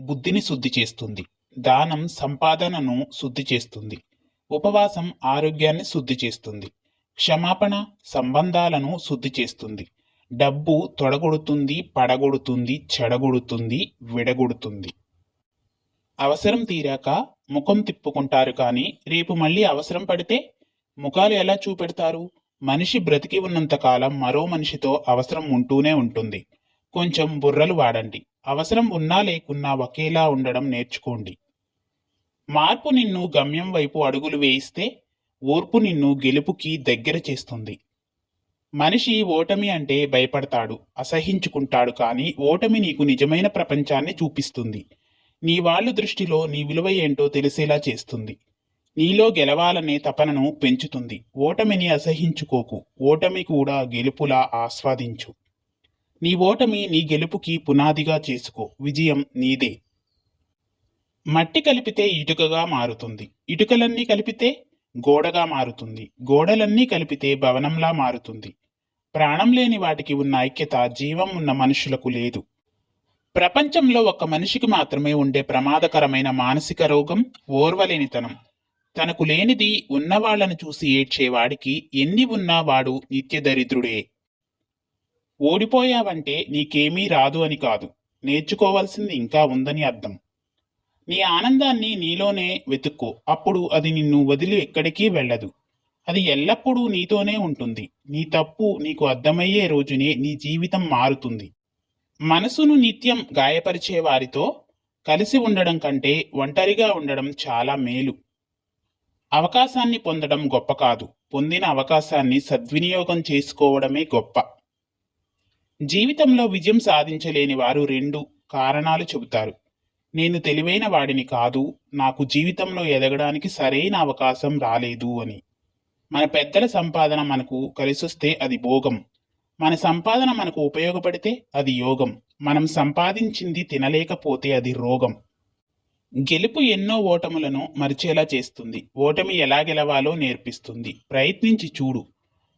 బుద్ధిని శుద్ధి చేస్తుంది. దానం సంపాదనను శుద్ధి చేస్తుంది. ఉపవాసం ఆరోగ్యాన్ని శుద్ధి చేస్తుంది. క్షమాపణ సంబంధాలను శుద్ధి చేస్తుంది. డబ్బు తొడగొడుతుంది పడగొడుతుంది చెడగొడుతుంది విడగొడుతుంది. అవసరం తీరాక ముఖం తిప్పుకుంటారు కానీ రేపు మళ్ళీ అవసరం పడితే ముఖాలు ఎలా చూపెడతారు? మనిషి బ్రతికి ఉన్నంతకాలం మరో మనిషితో అవసరం ఉంటూనే ఉంటుంది. కొంచెం బుర్రలు వాడండి. అవసరం ఉన్నా లేకున్నా ఒకేలా ఉండడం నేర్చుకోండి. మార్పు నిన్ను గమ్యం వైపు అడుగులు వేయిస్తే ఓర్పు నిన్ను గెలుపుకి దగ్గర చేస్తుంది. మనిషి ఓటమి అంటే భయపడతాడు అసహించుకుంటాడు కానీ ఓటమి నీకు నిజమైన ప్రపంచాన్ని చూపిస్తుంది. నీ వాళ్ళు దృష్టిలో నీ విలువ ఏంటో తెలిసేలా చేస్తుంది. నీలో గెలవాలనే తపనను పెంచుతుంది. ఓటమిని అసహించుకోకు. ఓటమి కూడా గెలుపులా ఆస్వాదించు. నీ ఓటమి నీ గెలుపుకి పునాదిగా చేసుకో. విజయం నీదే. మట్టి కలిపితే ఇటుకగా మారుతుంది. ఇటుకలన్నీ కలిపితే గోడగా మారుతుంది. గోడలన్నీ కలిపితే భవనంలా మారుతుంది. ప్రాణం లేని వాటికి ఉన్న ఐక్యత జీవం ఉన్న మనుషులకు లేదు. ప్రపంచంలో ఒక మనిషికి మాత్రమే ఉండే ప్రమాదకరమైన మానసిక రోగం ఓర్వలేనితనం. తనకు లేనిది ఉన్నవాళ్ళను చూసి ఏడ్చేవాడికి ఎన్ని ఉన్నా వాడు నిత్య దరిద్రుడే. ఓడిపోయావంటే నీకేమీ రాదు అని కాదు. నేర్చుకోవాల్సింది ఇంకా ఉందని అర్థం. నీ ఆనందాన్ని నీలోనే వెతుక్కో. అప్పుడు అది నిన్ను వదిలి ఎక్కడికి వెళ్ళదు. అది ఎల్లప్పుడూ నీతోనే ఉంటుంది. నీ తప్పు నీకు అర్థమయ్యే రోజునే నీ జీవితం మారుతుంది. మనసును నిత్యం గాయపరిచే వారితో కలిసి ఉండడం కంటే ఒంటరిగా ఉండడం చాలా మేలు. అవకాశాన్ని పొందడం గొప్ప కాదు. పొందిన అవకాశాన్ని సద్వినియోగం చేసుకోవడమే గొప్ప. జీవితంలో విజయం సాధించలేని వారు రెండు కారణాలు చెబుతారు. నేను తెలివైన వాడిని కాదు నాకు జీవితంలో ఎదగడానికి సరైన అవకాశం రాలేదు అని. మన పెద్దల సంపాదన మనకు కలిసొస్తే అది భోగం. మన సంపాదన మనకు ఉపయోగపడితే అది యోగం. మనం సంపాదించింది తినలేకపోతే అది రోగం. గెలుపు ఎన్నో ఓటములను మరిచేలా చేస్తుంది. ఓటమి ఎలా గెలవాలో నేర్పిస్తుంది. ప్రయత్నించి చూడు.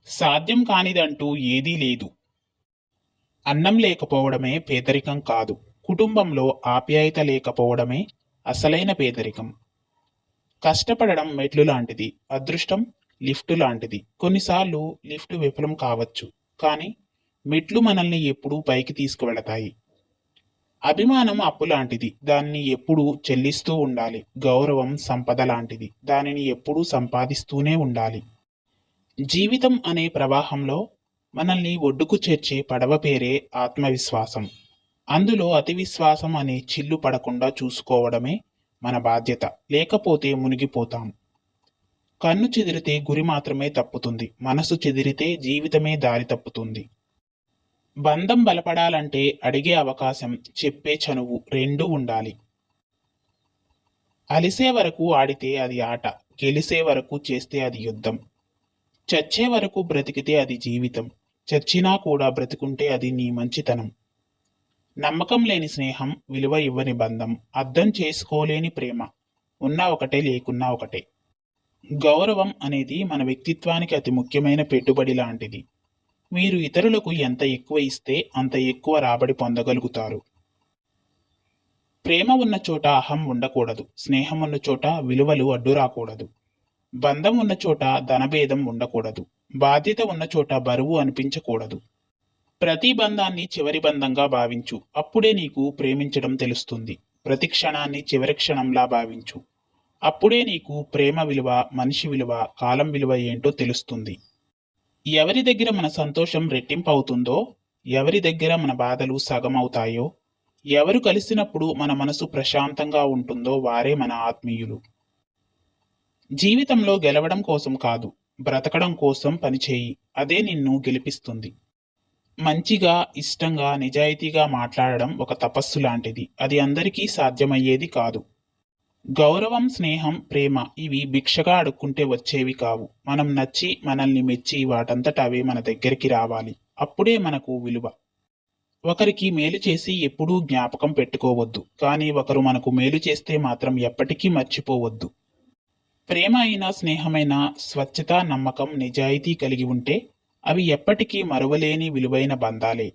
సాధ్యం కానిదంటూ ఏదీ లేదు. అన్నం లేకపోవడమే పేదరికం కాదు. కుటుంబంలో ఆప్యాయత లేకపోవడమే అసలైన పేదరికం. కష్టపడడం మెట్లు లాంటిది అదృష్టం లిఫ్ట్ లాంటిది. కొన్నిసార్లు లిఫ్ట్ విఫలం కావచ్చు కానీ మెట్లు మనల్ని ఎప్పుడూ పైకి తీసుకువెళతాయి. అభిమానం అప్పు లాంటిది దాన్ని ఎప్పుడూ చెల్లిస్తూ ఉండాలి. గౌరవం సంపద లాంటిది దానిని ఎప్పుడూ సంపాదిస్తూనే ఉండాలి. జీవితం అనే ప్రవాహంలో మనల్ని ఒడ్డుకు చేర్చే పడవ పేరే ఆత్మవిశ్వాసం. అందులో అతి విశ్వాసం అనే చిల్లు పడకుండా చూసుకోవడమే మన బాధ్యత. లేకపోతే మునిగిపోతాం. కన్ను చెదిరితే గురి మాత్రమే తప్పుతుంది. మనసు చెదిరితే జీవితమే దారి తప్పుతుంది. బంధం బలపడాలంటే అడిగే అవకాశం చెప్పే చనువు రెండూ ఉండాలి. అలిసే వరకు ఆడితే అది ఆట గెలిసే వరకు చేస్తే అది యుద్ధం. చచ్చే వరకు బ్రతికితే అది జీవితం. చచ్చినా కూడా బ్రతికుంటే అది నీ మంచితనం. నమ్మకం లేని స్నేహం విలువ ఇవ్వని బంధం. అర్థం చేసుకోలేని ప్రేమ. ఉన్నా ఒకటే లేకున్నా ఒకటే. గౌరవం అనేది మన వ్యక్తిత్వానికి అతి ముఖ్యమైన పెట్టుబడి లాంటిది. మీరు ఇతరులకు ఎంత ఎక్కువ ఇస్తే అంత ఎక్కువ రాబడి పొందగలుగుతారు. ప్రేమ ఉన్న చోట అహం ఉండకూడదు. స్నేహం ఉన్న చోట విలువలు అడ్డు రాకూడదు బంధం ఉన్న చోట ధనభేదం ఉండకూడదు. బాధ్యత ఉన్న చోట బరువు అనిపించకూడదు. ప్రతి బంధాన్ని చివరి బంధంగా భావించు. అప్పుడే నీకు ప్రేమించడం తెలుస్తుంది. ప్రతి క్షణాన్ని చివరి క్షణంలా భావించు. అప్పుడే నీకు ప్రేమ విలువ మనిషి విలువ కాలం విలువ ఏంటో తెలుస్తుంది. ఎవరి దగ్గర మన సంతోషం రెట్టింపు అవుతుందో ఎవరి దగ్గర మన బాధలు సగం అవుతాయో ఎవరు కలిసినప్పుడు మన మనసు ప్రశాంతంగా ఉంటుందో వారే మన ఆత్మీయులు. జీవితంలో గెలవడం కోసం కాదు. బ్రతకడం కోసం పనిచేయి అదే నిన్ను గెలిపిస్తుంది. మంచిగా ఇష్టంగా నిజాయితీగా మాట్లాడడం ఒక తపస్సు లాంటిది. అది అందరికీ సాధ్యమయ్యేది కాదు. గౌరవం స్నేహం ప్రేమ ఇవి భిక్షగా అడుక్కుంటే వచ్చేవి కావు. మనం నచ్చి మనల్ని మెచ్చి వాటంతట అవే మన దగ్గరికి రావాలి. అప్పుడే మనకు విలువ. ఒకరికి మేలు చేసి ఎప్పుడూ జ్ఞాపకం పెట్టుకోవద్దు. కానీ ఒకరు మనకు మేలు చేస్తే మాత్రం ఎప్పటికీ మర్చిపోవద్దు. ప్రేమ అయినా స్నేహమైన స్వచ్ఛత నమ్మకం నిజాయితీ కలిగి ఉంటే అవి ఎప్పటికీ మరువలేని విలువైన బంధాలే.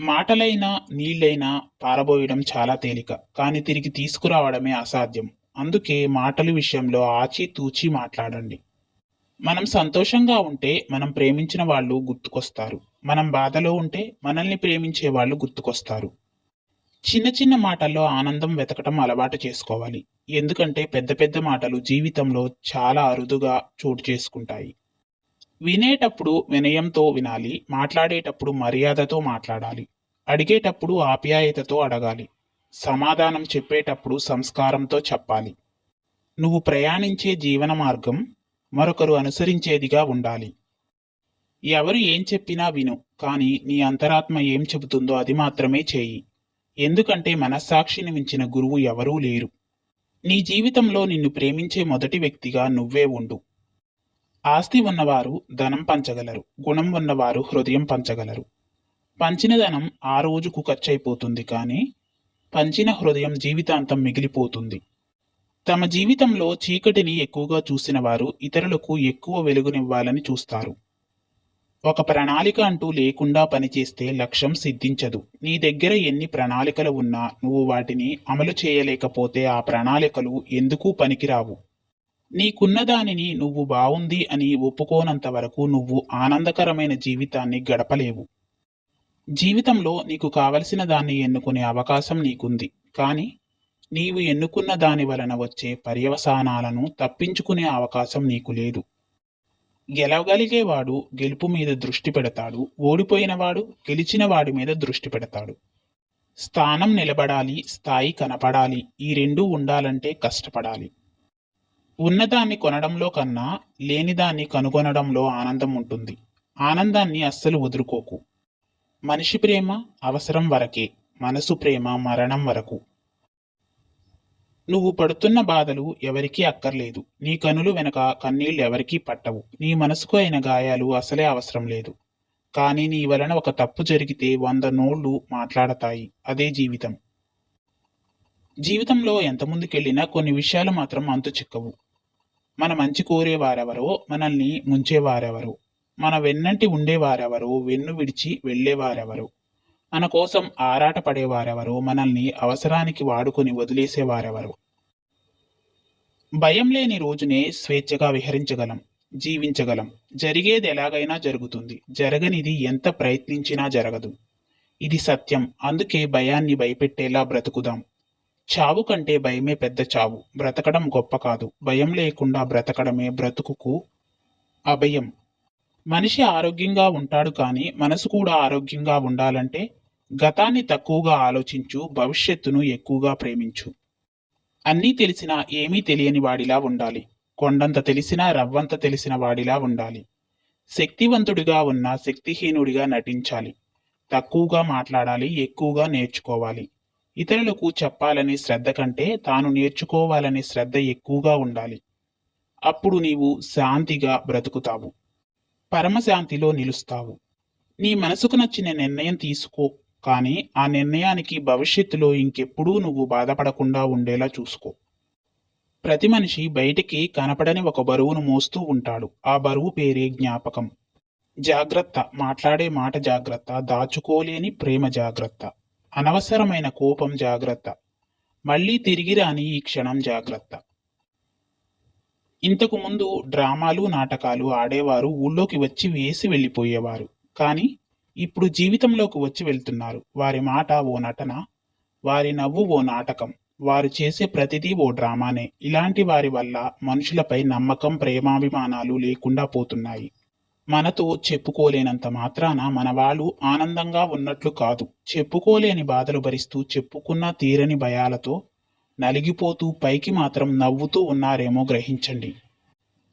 మాటలైనా నీళ్ళైనా పారబోయడం చాలా తేలిక కానీ తిరిగి తీసుకురావడమే అసాధ్యం. అందుకే మాటల విషయంలో ఆచితూచి మాట్లాడండి. మనం సంతోషంగా ఉంటే మనం ప్రేమించిన వాళ్ళు గుర్తుకొస్తారు. మనం బాధలో ఉంటే మనల్ని ప్రేమించే వాళ్ళు గుర్తుకొస్తారు. చిన్న చిన్న మాటల్లో ఆనందం వెతకటం అలవాటు చేసుకోవాలి. ఎందుకంటే పెద్ద పెద్ద మాటలు జీవితంలో చాలా అరుదుగా చోటు చేసుకుంటాయి. వినేటప్పుడు వినయంతో వినాలి మాట్లాడేటప్పుడు మర్యాదతో మాట్లాడాలి అడిగేటప్పుడు ఆప్యాయతతో అడగాలి సమాధానం చెప్పేటప్పుడు సంస్కారంతో చెప్పాలి. నువ్వు ప్రయాణించే జీవన మార్గం మరొకరు అనుసరించేదిగా ఉండాలి. ఎవరు ఏం చెప్పినా విను కానీ నీ అంతరాత్మ ఏం చెబుతుందో అది మాత్రమే చేయి. ఎందుకంటే మనస్సాక్షిని మించిన గురువు ఎవరూ లేరు. నీ జీవితంలో నిన్ను ప్రేమించే మొదటి వ్యక్తిగా నువ్వే ఉండు. ఆస్తి ఉన్నవారు ధనం పంచగలరు గుణం ఉన్నవారు హృదయం పంచగలరు. పంచిన ధనం ఆ రోజుకు ఖర్చయిపోతుంది కానీ పంచిన హృదయం జీవితాంతం మిగిలిపోతుంది. తమ జీవితంలో చీకటిని ఎక్కువగా చూసిన వారు ఇతరులకు ఎక్కువ వెలుగునివ్వాలని చూస్తారు. ఒక ప్రణాళిక అంటూ లేకుండా పనిచేస్తే లక్ష్యం సిద్ధించదు. నీ దగ్గర ఎన్ని ప్రణాళికలు ఉన్నా నువ్వు వాటిని అమలు చేయలేకపోతే ఆ ప్రణాళికలు ఎందుకు పనికిరావు. నీకున్న దానిని నువ్వు బావుంది అని ఒప్పుకోనంత వరకు నువ్వు ఆనందకరమైన జీవితాన్ని గడపలేవు. జీవితంలో నీకు కావలసిన దాన్ని ఎన్నుకునే అవకాశం నీకుంది. కానీ నీవు ఎన్నుకున్న దాని వలన వచ్చే పర్యవసానాలను తప్పించుకునే అవకాశం నీకు లేదు. గెలవగలిగేవాడు గెలుపు మీద దృష్టి పెడతాడు. ఓడిపోయినవాడు గెలిచిన వాడి మీద దృష్టి పెడతాడు. స్థానం నిలబడాలి స్థాయి కనపడాలి ఈ రెండూ ఉండాలంటే కష్టపడాలి. ఉన్నదాన్ని కొనడంలో కన్నా లేనిదాన్ని కనుగొనడంలో ఆనందం ఉంటుంది. ఆనందాన్ని అస్సలు వదులుకోకు. మనిషి ప్రేమ అవసరం వరకే మనసు ప్రేమ మరణం వరకు. నువ్వు పడుతున్న బాధలు ఎవరికీ అక్కర్లేదు. నీ కనులు వెనక కన్నీళ్ళు ఎవరికీ పట్టవు. నీ మనసుకు అయిన గాయాలు అసలే అవసరం లేదు. కానీ నీ వలన ఒక తప్పు జరిగితే వంద నోళ్ళు మాట్లాడతాయి. అదే జీవితం. జీవితంలో ఎంత ముందుకెళ్ళినా కొన్ని విషయాలు మాత్రం అంతు చిక్కవు. మన మంచి కోరేవారెవరో మనల్ని ముంచేవారెవరో మన వెన్నంటి ఉండేవారెవరో వెన్ను విడిచి వెళ్ళేవారెవరో. మన కోసం ఆరాటపడేవారెవరో? మనల్ని అవసరానికి వాడుకొని వదిలేసేవారెవరు? భయం లేని రోజునే స్వేచ్ఛగా విహరించగలం జీవించగలం. జరిగేది ఎలాగైనా జరుగుతుంది. జరగనిది ఎంత ప్రయత్నించినా జరగదు. ఇది సత్యం. అందుకే భయాన్ని భయపెట్టేలా బ్రతుకుదాం. చావు కంటే భయమే పెద్ద చావు. బ్రతకడం గొప్ప కాదు. భయం లేకుండా బ్రతకడమే బ్రతుకుకు అభయం. మనిషి ఆరోగ్యంగా ఉంటాడు కానీ మనసు కూడా ఆరోగ్యంగా ఉండాలంటే గతాన్ని తక్కువగా ఆలోచించు భవిష్యత్తును ఎక్కువగా ప్రేమించు. అన్నీ తెలిసినా ఏమీ తెలియని వాడిలా ఉండాలి. కొండంత తెలిసినా రవ్వంత తెలిసిన వాడిలా ఉండాలి. శక్తివంతుడిగా ఉన్న శక్తిహీనుడిగా నటించాలి. తక్కువగా మాట్లాడాలి ఎక్కువగా నేర్చుకోవాలి. ఇతరులకు చెప్పాలనే శ్రద్ధ కంటే తాను నేర్చుకోవాలనే శ్రద్ధ ఎక్కువగా ఉండాలి. అప్పుడు నీవు శాంతిగా బ్రతుకుతావు. పరమశాంతిలో నిలుస్తావు. నీ మనసుకు నచ్చిన నిర్ణయం తీసుకో. కానీ ఆ నిర్ణయానికి భవిష్యత్తులో ఇంకెప్పుడూ నువ్వు బాధపడకుండా ఉండేలా చూసుకో. ప్రతి మనిషి బయటికి కనపడని ఒక బరువును మోస్తూ ఉంటాడు. ఆ బరువు పేరే జ్ఞాపకం. జాగ్రత్త. మాట్లాడే మాట జాగ్రత్త. దాచుకోలేని ప్రేమ జాగ్రత్త. అనవసరమైన కోపం జాగ్రత్త. మళ్ళీ తిరిగి రాని ఈ క్షణం జాగ్రత్త. ఇంతకు ముందు డ్రామాలు నాటకాలు ఆడేవారు ఊళ్ళోకి వచ్చి వేసి వెళ్ళిపోయేవారు. కానీ ఇప్పుడు జీవితంలోకి వచ్చి వెళ్తున్నారు. వారి మాట ఓ నటన వారి నవ్వు ఓ నాటకం వారు చేసే ప్రతిదీ ఓ డ్రామానే. ఇలాంటి వారి వల్ల మనుషులపై నమ్మకం ప్రేమాభిమానాలు లేకుండా పోతున్నాయి. మనతో చెప్పుకోలేనంత మాత్రాన మన వాళ్ళు ఆనందంగా ఉన్నట్లు కాదు. చెప్పుకోలేని బాధలు భరిస్తూ చెప్పుకున్న తీరని భయాలతో నలిగిపోతూ పైకి మాత్రం నవ్వుతూ ఉన్నారేమో గ్రహించండి.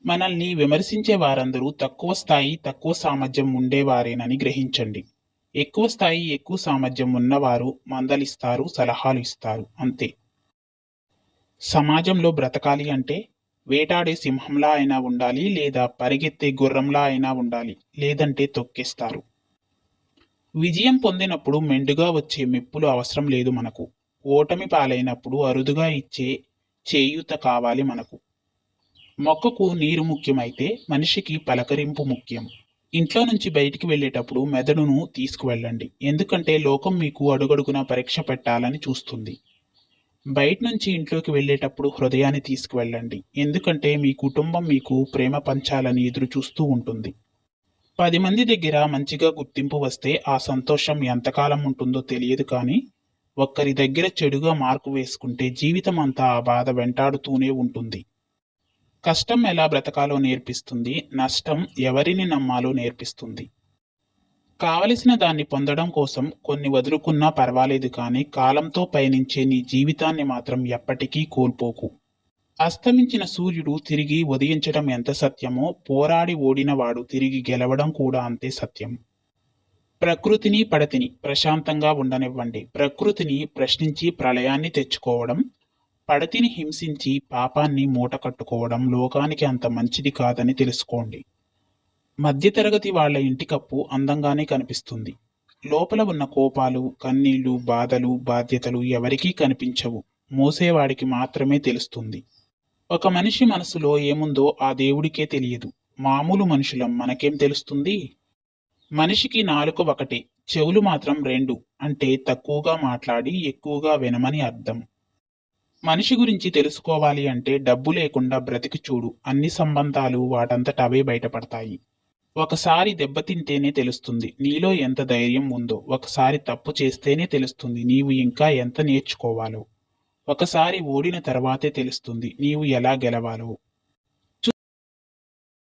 మనల్ని విమర్శించే వారందరూ తక్కువ స్థాయి తక్కువ సామర్థ్యం ఉండేవారేనని గ్రహించండి. ఎక్కువ స్థాయి ఎక్కువ సామర్థ్యం ఉన్నవారు మందలిస్తారు సలహాలు ఇస్తారు అంతే. సమాజంలో బ్రతకాలి అంటే వేటాడే సింహంలా అయినా ఉండాలి లేదా పరిగెత్తే గుర్రంలా అయినా ఉండాలి లేదంటే తొక్కేస్తారు. విజయం పొందినప్పుడు మెండుగా వచ్చే మెప్పులు అవసరం లేదు మనకు. ఓటమి పాలైనప్పుడు అరుదుగా ఇచ్చే చేయూత కావాలి మనకు. మొక్కకు నీరు ముఖ్యమైతే మనిషికి పలకరింపు ముఖ్యం. ఇంట్లో నుంచి బయటికి వెళ్ళేటప్పుడు మెదడును తీసుకువెళ్ళండి. ఎందుకంటే లోకం మీకు అడుగడుగున పరీక్ష పెట్టాలని చూస్తుంది. బయట నుంచి ఇంట్లోకి వెళ్ళేటప్పుడు హృదయాన్ని తీసుకువెళ్ళండి. ఎందుకంటే మీ కుటుంబం మీకు ప్రేమ పంచాలని ఎదురు చూస్తూ ఉంటుంది. పది మంది దగ్గర మంచిగా గుర్తింపు వస్తే ఆ సంతోషం ఎంతకాలం ఉంటుందో తెలియదు కానీ ఒక్కరి దగ్గర చెడుగా మార్కు వేసుకుంటే జీవితం అంతా ఆ బాధ వెంటాడుతూనే ఉంటుంది. కష్టం ఎలా బ్రతకాలో నేర్పిస్తుంది నష్టం ఎవరిని నమ్మాలో నేర్పిస్తుంది. కావలసిన దాన్ని పొందడం కోసం కొన్ని వదులుకున్నా పర్వాలేదు కానీ కాలంతో పయనించే నీ జీవితాన్ని మాత్రం ఎప్పటికీ కోల్పోకు. అస్తమించిన సూర్యుడు తిరిగి ఉదయించడం ఎంత సత్యమో పోరాడి ఓడినవాడు తిరిగి గెలవడం కూడా అంతే సత్యం. ప్రకృతిని పడతిని ప్రశాంతంగా ఉండనివ్వండి. ప్రకృతిని ప్రశ్నించి ప్రళయాన్ని తెచ్చుకోవడం పడతిని హింసించి పాపాన్ని మూట కట్టుకోవడం లోకానికి అంత మంచిది కాదని తెలుసుకోండి. మధ్యతరగతి వాళ్ళ ఇంటి కప్పు అందంగానే కనిపిస్తుంది. లోపల ఉన్న కోపాలు కన్నీళ్ళు బాధలు బాధ్యతలు ఎవరికీ కనిపించవు. మోసేవాడికి మాత్రమే తెలుస్తుంది. ఒక మనిషి మనసులో ఏముందో ఆ దేవుడికే తెలియదు. మామూలు మనుషులం మనకేం తెలుస్తుంది? మనిషికి నాలుక ఒకటే చెవులు మాత్రం రెండు అంటే తక్కువగా మాట్లాడి ఎక్కువగా వినమని అర్థం. మనిషి గురించి తెలుసుకోవాలి అంటే డబ్బు లేకుండా బ్రతికి చూడు. అన్ని సంబంధాలు వాటంతట అవే బయటపడతాయి. ఒకసారి దెబ్బతింటేనే తెలుస్తుంది నీలో ఎంత ధైర్యం ఉందో. ఒకసారి తప్పు చేస్తేనే తెలుస్తుంది నీవు ఇంకా ఎంత నేర్చుకోవాలో. ఒకసారి ఓడిన తర్వాతే తెలుస్తుంది నీవు ఎలా గెలవాలో.